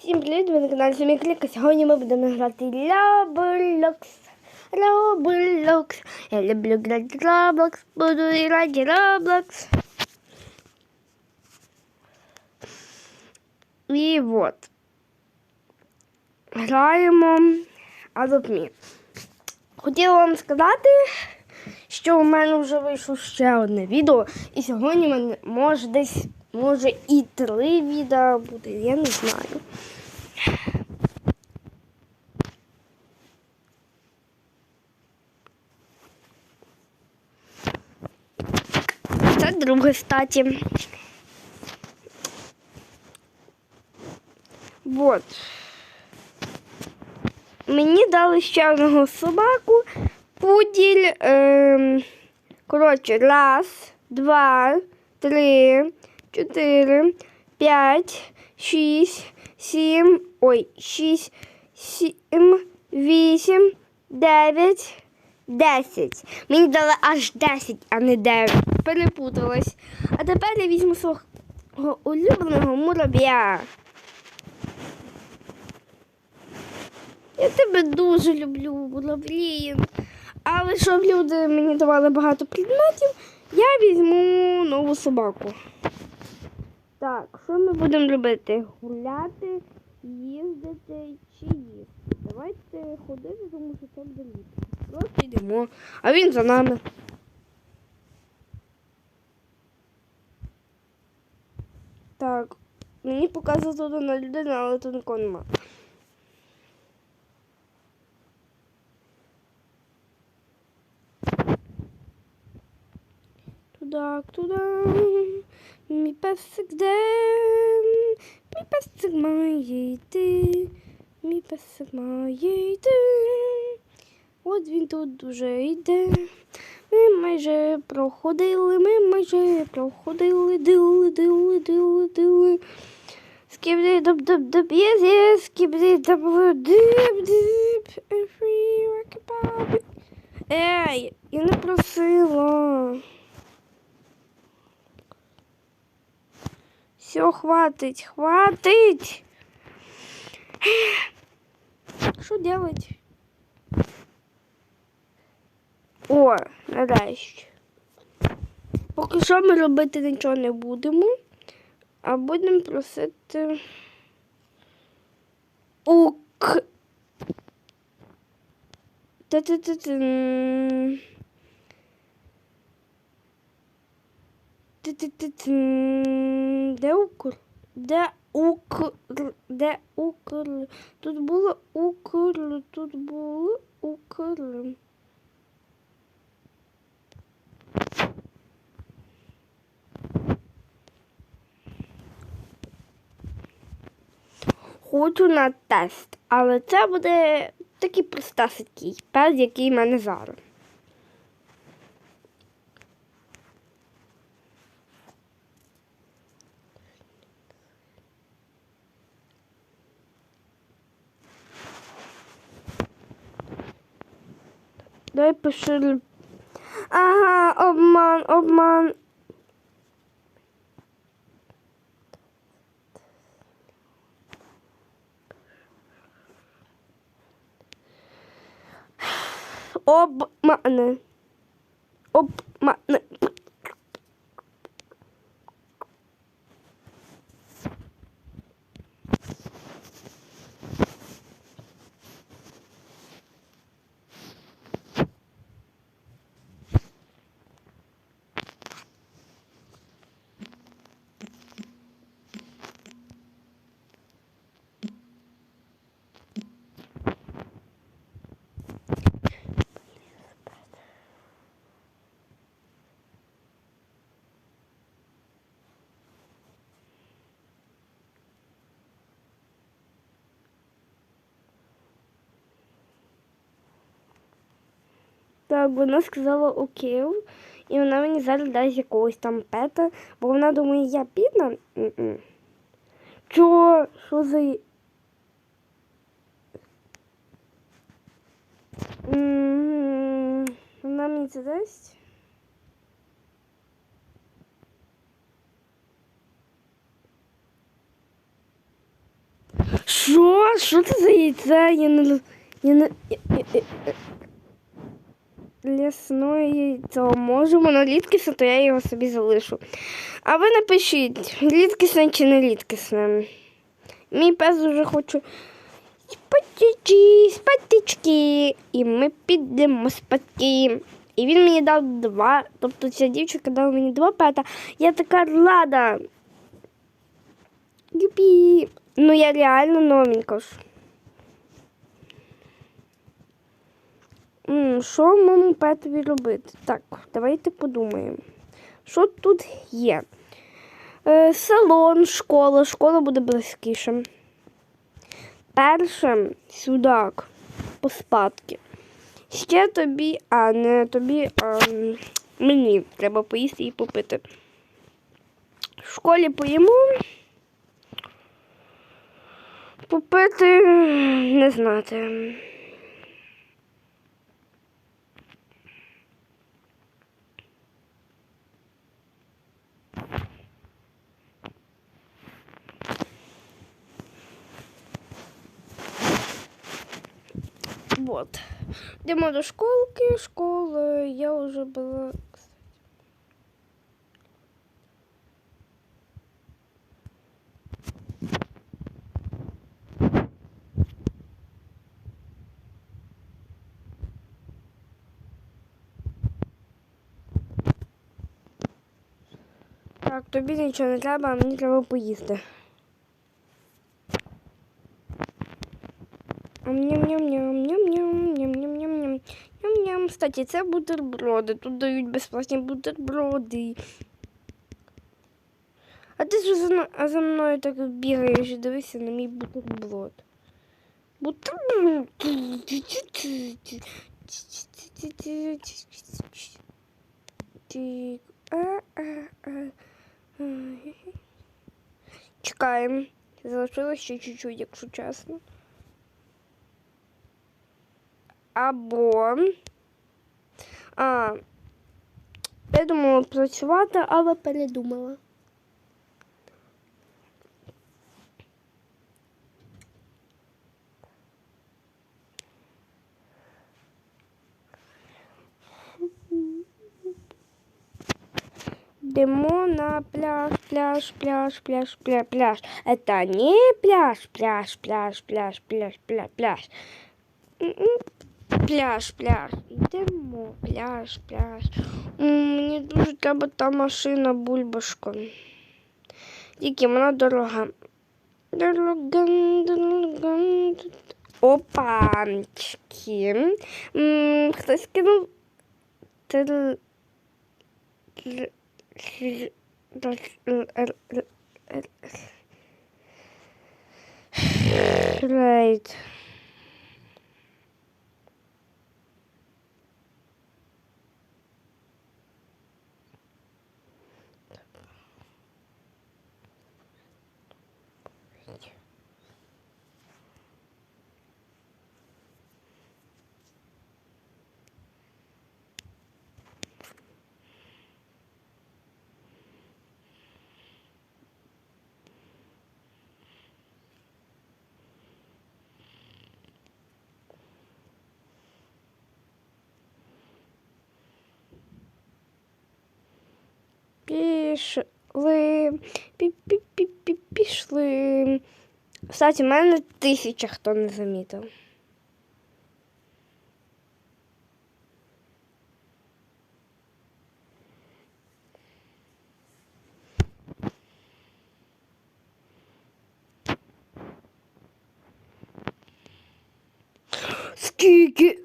Всім привіт, ви на каналі Сумі Кліка. Сьогодні ми будемо грати Roblox. Roblox. Я люблю грати Roblox. Буду грати Roblox. І от. Граємо Adopt Хотіла вам сказати, що у мене вже вийшло ще одне відео. І сьогодні мене може десь, може і три відео буде, я не знаю. Це друге статі. Вот. Мені дали ще одного собаку. Пуділь. Ем, коротше, раз, два, три, чотири, п'ять, шість, сім. Ой, шість, сім, вісім, дев'ять, десять. Мені дали аж десять, а не дев'ять. Перепуталась. А тепер я візьму свого улюбленого мурав'я. Я тебе дуже люблю, Лаврін. Але щоб люди мені давали багато предметів, я візьму нову собаку. Так, що ми будемо робити? Гуляти, їздити чи їсти? Давайте ходити, тому що це буде ліпше. Просто йдемо. А він за нами. Так, мені показує тут одна людина, але тут нікого нема. Туда, туда, мій песик де, мій песик має йти, мій песик має йти. От він тут уже йде. Ми майже проходили, ми майже проходили, дили, дили, дили, дили. Скібди доб доб доб єс єс, скібди доб every rock Ей, я не просила. Все, хватить, хватить. Що делать? О, нарешті. Поки що ми робити нічого не будемо, а будемо просити ук. Та-та-та-та. Де укр? Де укр? Де укр? Тут було укр, тут було укр. Хочу на тест, але це буде такий простасенький пес, який в мене зараз. Дай пошли. Ага, обман, обман. Обмане. Обмане. Так, вона сказала окей, і вона мені зараз дасть якогось там пета, бо вона думає, я бідна. М-м. Чо? Що за. Вона мені це дасть? що це за яйце? Я не... Я не... я- я- я- я- Лісне яйцо. Може, воно рідкісне, то я його собі залишу. А ви напишіть, рідкісне чи не рідкісне. Мій пес дуже хоче спатічі, спатички. І ми підемо спати. І він мені дав два. Тобто ця дівчинка дала мені два пета. Я така рада. Юпі. Ну я реально новенька ж. Що моєму петові робити? Так, давайте подумаємо. Що тут є? Е, салон, школа. Школа буде близькіше. Перше судак поспадки. Ще тобі, а не тобі, а мені треба поїсти і попити. В школі поїмо. Попити не знати. Вот. Йдемо до школки, школи. Я вже була. Так, тобі нічого не треба, а мені треба поїсти. Кстати, це бутерброди. Тут дають безплатні бутерброди. А ти ж за, за мною так бігаєш і дивишся на мій бутерброд. Бутерброд. Чекаємо. Залишилось ще чуть-чуть, якщо чесно. Або. А, я думала працювати, але передумала. Йдемо на пляж, пляж, пляж, пляж, пляж, пляж. Это не пляж, пляж, пляж, пляж, пляж, пляж, пляж. Пляж, пляж. Йдемо, пляж, пляж. М, Мені дуже треба та машина бульбашка. Тільки вона дорога. Дорога, дорога. Опанчики. М, Хтось кинув. Тр- тр- тр- р- р- р- Right. Пішли. Пі-пі-пі-пі- Пішли. Кстати, в мене тисяча хто не замітив. Скільки?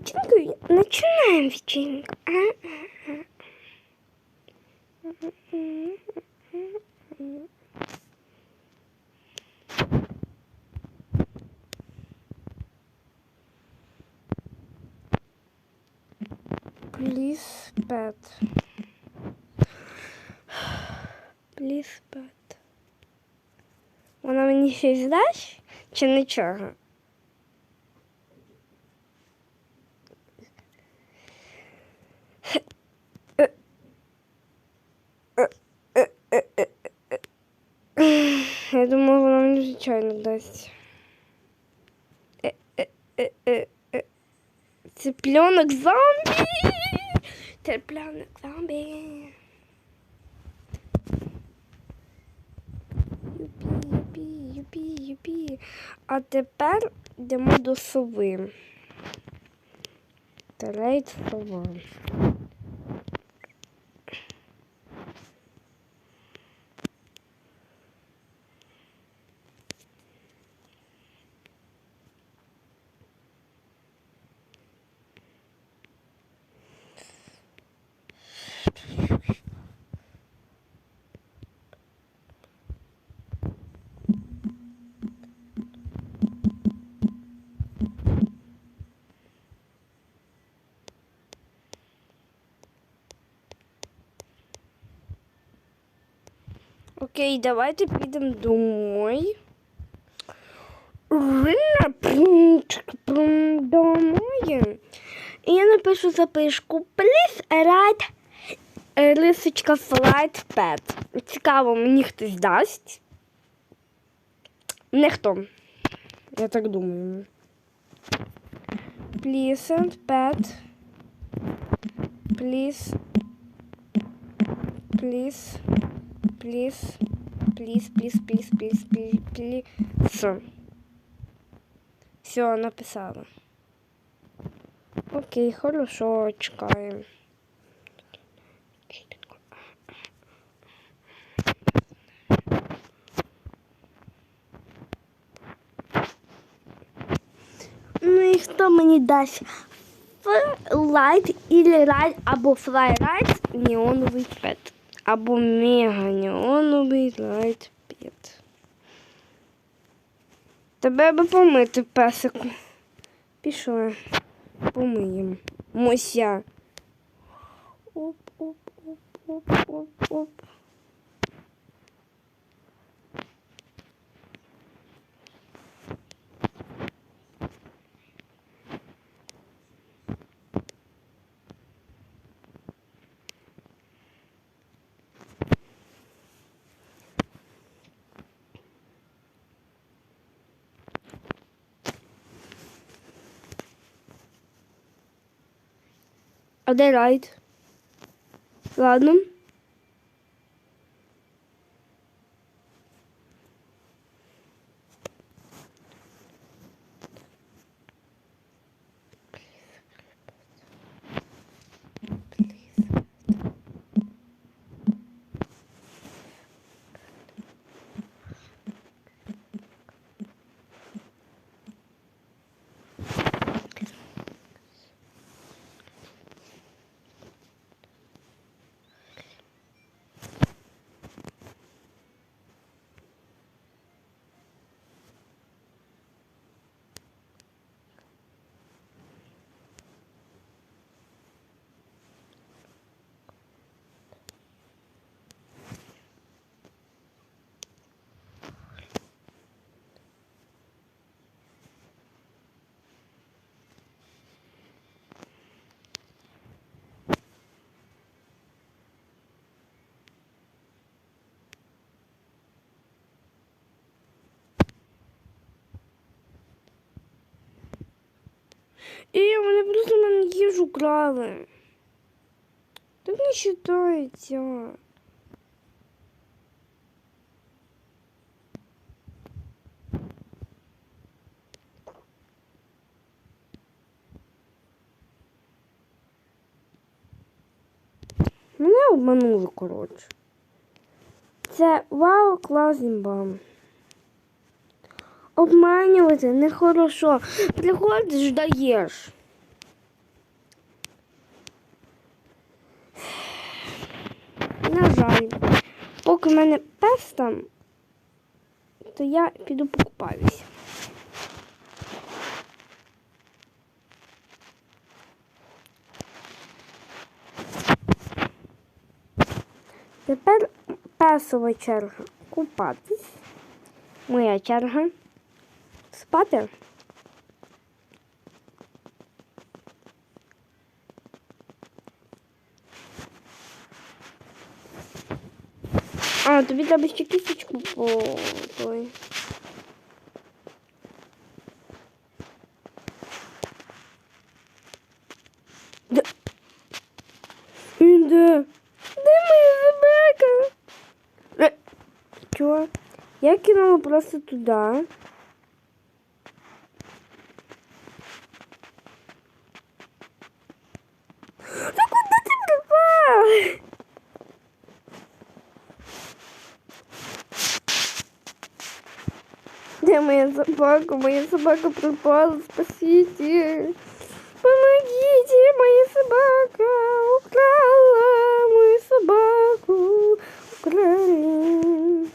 Начинку, начинаем вечеринку. А? Please pet. Please pet. Вона мені щось дасть чи нічого? Я думала, вона мені звичайно дасть. Е, е, е, е, е. Зомбі! Цыпленок зомбі! Юпі, юпі, юпі. А тепер йдемо до сови. Трейд сова. Окей, давайте підемо домой. Домой. І я напишу записку Please write е, лисичка flight pad. Цікаво, мені хтось дасть. Ніхто. Я так думаю. Please and pet. Please. Please. Please. Please, please, please, please, please, please. Все, написала. Окей, хорошо, чекаємо. Ну і хто мені дасть Light или Light або Fly Light неоновий пет. Або мега неоновий лайт пет. Тебе би помити песику. Пішла. Помиємо. Мося. Оп, оп, оп, оп. А де райд? Ладно. І вони просто мене їжу крали. Так не вважається. Мене обманули, коротше. Це вау, клас імбам. Обманювати нехорошо. Приходиш, даєш. На жаль, поки в мене пес там, то я піду покупаюся. Тепер песова черга купатись. Моя черга спати. А, тобі треба ще кісточку по той. Де? Де моя собака? Е, Чого? Я кинула просто туди. Та куди ти пропав? Где собака? Моя собака пропала, спасите. Помогите, моя собака украла мою собаку. Украли.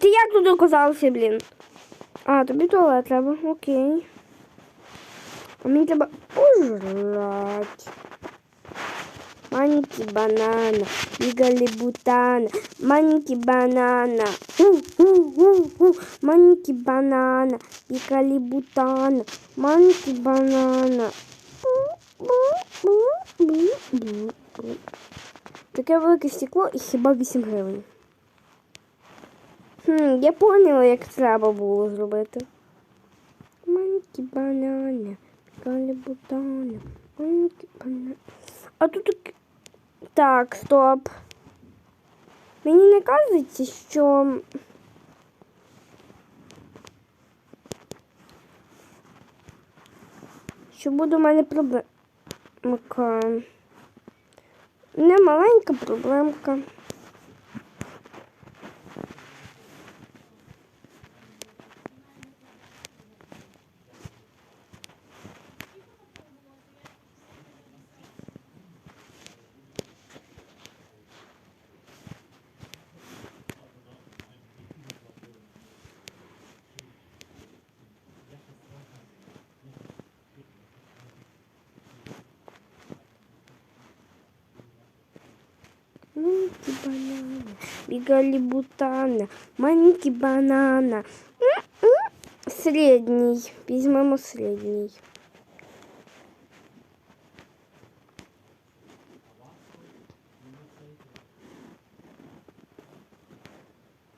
Ти як туди оказався, блін? А, тобі туалет треба, окей. А мені треба пожрать. Маленький банана, бігали бутана, маленький банана, у-у-у-у, маленький банана, бігали бутана, маленький банана. Бу-бу-бу-бу-бу. Таке велике стекло і хіба 8 гривень. Хм, я поняла, як треба було зробити. Маленький банана, бігали бутана, маленький банана. А тут так- так, стоп. Мені не кажеться, що. Що буде у мене проблемка. Не маленька проблемка. Маленький банана, бегали бутана, маленький банана. М-м. Средний, візьмемо средний.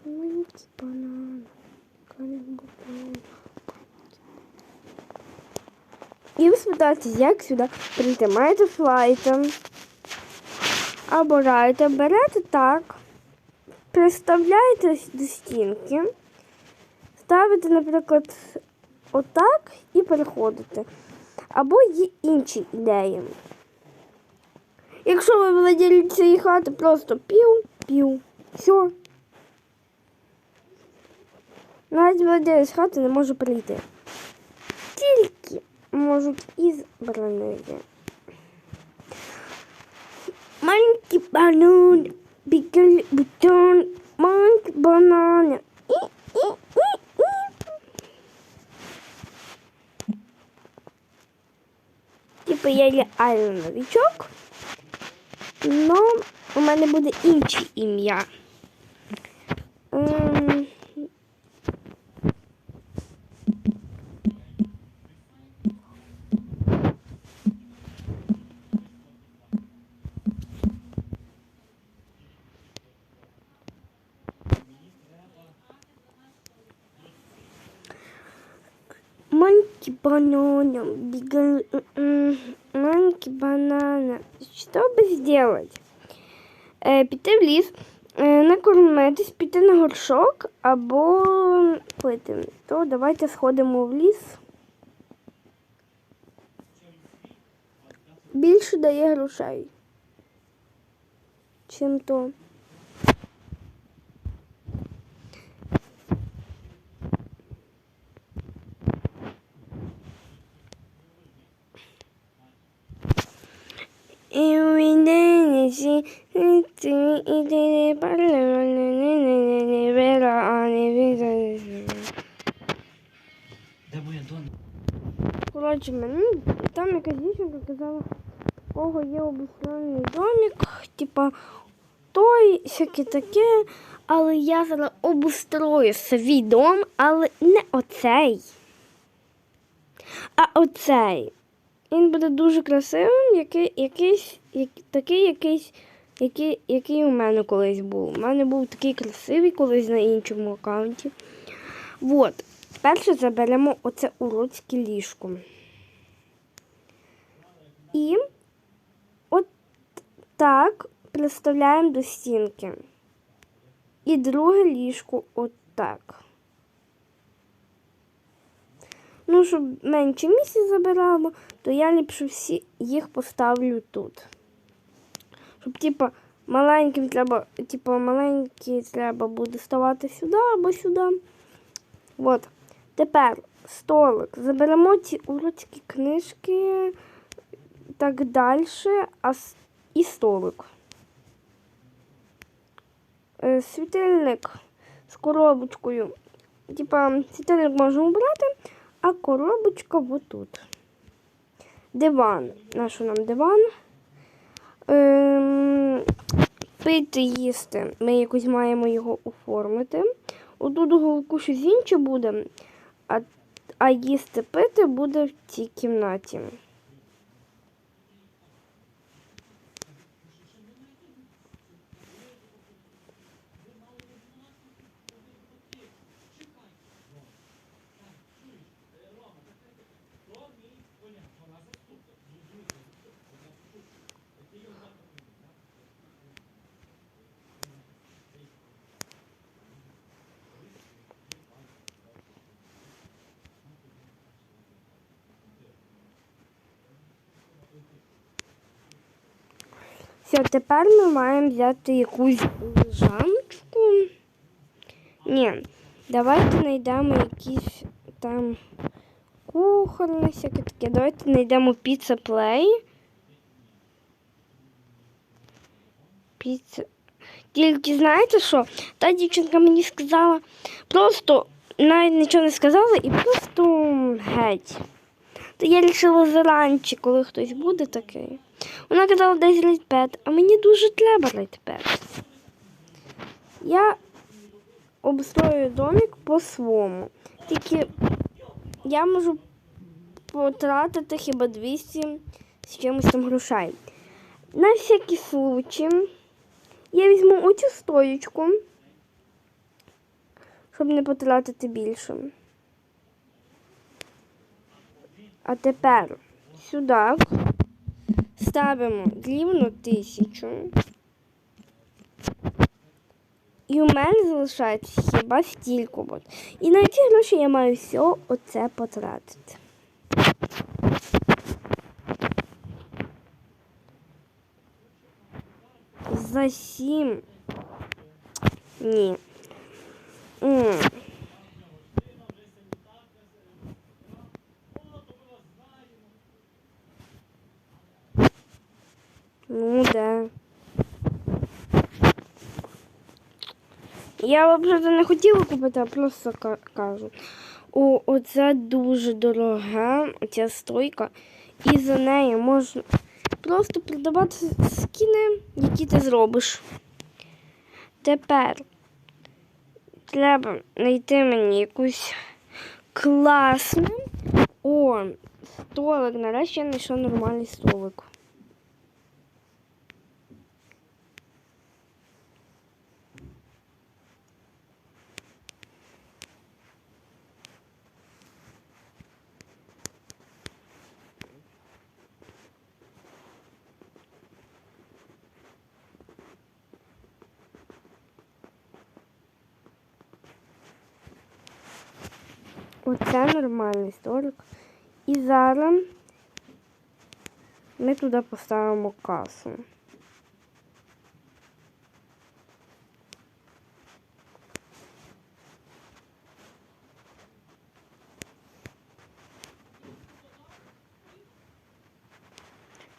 Маленький банан, маленький банан. І ви спитаєтесь, як сюди прийти? Маєте флайтом. Обираєте, берете так, приставляєте до стінки, ставите, наприклад, отак і переходите. Або є інші ідеї. Якщо ви владіли цієї хати, просто пів, пів, все. Навіть владелець хати не може прийти. Тільки можуть із бронею. Маленький банан, бігали бутон, маленький банан. І, і, і, і. Типу я реально новичок, но у мене буде інше ім'я. Ем, Банана, бегал, м, маленький банана. Что бы сделать? Е, піти в ліс, е, накормитись, піти на горшок або пити. То давайте сходимо в ліс. Більше дає грошей. Чим то. І увійде сі, і ти іде Де моя донька? Коротше, мені там якась дівчинка казала, у кого є обустроєний домик, типа той, всяке таке, але я зараз обустрою свій дом, але не оцей. А оцей. Він буде дуже красивим, який, якийсь, як, такий якийсь, який, який у мене колись був. У мене був такий красивий колись на іншому аккаунті. От. Перше заберемо оце уродське ліжко. І от так приставляємо до стінки. І друге ліжко отак. Ну, щоб менше місця забирало, то я ліпше всі їх поставлю тут. Щоб, типа, маленьким треба, типа, маленький треба буде ставати сюди або сюди. От. Тепер столик. Заберемо ці уродські книжки так далі, а і столик. Е, Світильник з коробочкою. Типа, світильник можна убрати, а коробочка отут. Диван. Нащо нам диван? Ем, пити їсти. Ми якось маємо його оформити. Отут голку щось інше буде, а, а їсти пити буде в цій кімнаті. Все, тепер ми маємо взяти якусь лежаночку. Ні, давайте знайдемо якісь там кухонне всяке таке. Давайте знайдемо піца плей. Піца. Тільки знаєте що? Та дівчинка мені сказала, просто навіть нічого не сказала і просто геть. То я вирішила заранче, коли хтось буде такий. Вона казала десь рейтпет, а мені дуже треба рейтпет. Я обстрою домик по-своєму. Тільки я можу потратити хіба 200 з чимось там грошей. На всякий случай я візьму оцю стоєчку, щоб не потратити більше. А тепер сюди ставимо рівно тисячу. І у мене залишається хіба стільки. От. І на ці гроші я маю все оце потратити. За сім. Ні. М. Я взагалі не хотіла купити, а просто кажу. О, оце дуже дорога, ця стойка. І за неї можна просто продавати скіни, які ти зробиш. Тепер треба знайти мені якусь класну. О, столик. Нарешті я знайшла нормальний столик. Оце нормальний столик. І зараз ми туди поставимо касу.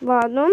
Ладно.